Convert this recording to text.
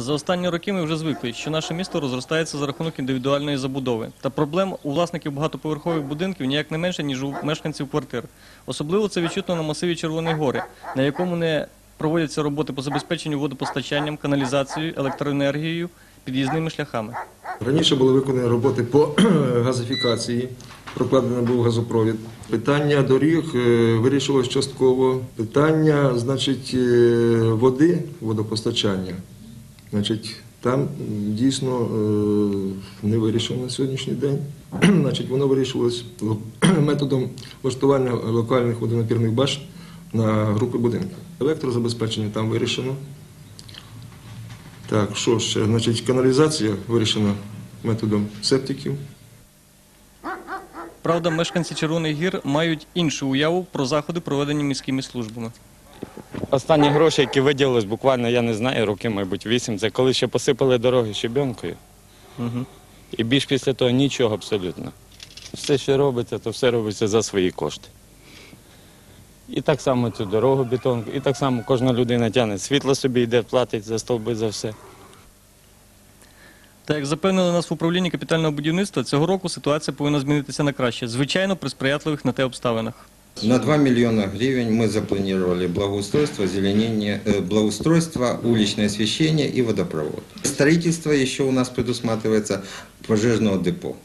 За останні роки ми вже звикли, що наше місто розростається за рахунок індивідуальної забудови. Та проблем у власників багатоповерхових будинків ніяк не менше, ніж у мешканців квартир. Особливо це відчутно на масиві Червоної гори, на якому не проводяться роботи по забезпеченню водопостачанням, каналізацією, електроенергією, під'їзними шляхами. Раніше були виконані роботи по газифікації, прокладений був газопровід. Питання доріг е, вирішилось частково. Питання, значить, е, води, водопостачання. Значить, там дійсно е, не вирішено на сьогоднішній день. Значить, воно вирішилось методом влаштування локальних водонапірних баш на групи будинків. Електрозабезпечення там вирішено. Так, що ще? Значить, каналізація вирішена методом септиків. Правда, мешканці Червоних гір мають іншу уяву про заходи, проведені міськими службами. Останні гроші, які виділились, буквально, я не знаю, роки, мабуть, вісім, це коли ще посипали дороги щебенкою. Угу. І більш після того нічого абсолютно. Все, що робиться, то все робиться за свої кошти. І так само цю дорогу бетонку, і так само кожна людина тягне світло собі йде, платить за стовби за все. Та як запевнили нас в управлінні капітального будівництва, цього року ситуація повинна змінитися на краще, звичайно, при сприятливих на те обставинах. На 2 миллиона гривен мы запланировали благоустройство, озеленение, э, благоустройство, уличное освещение и водопровод. Строительство еще у нас предусматривается пожежного депо.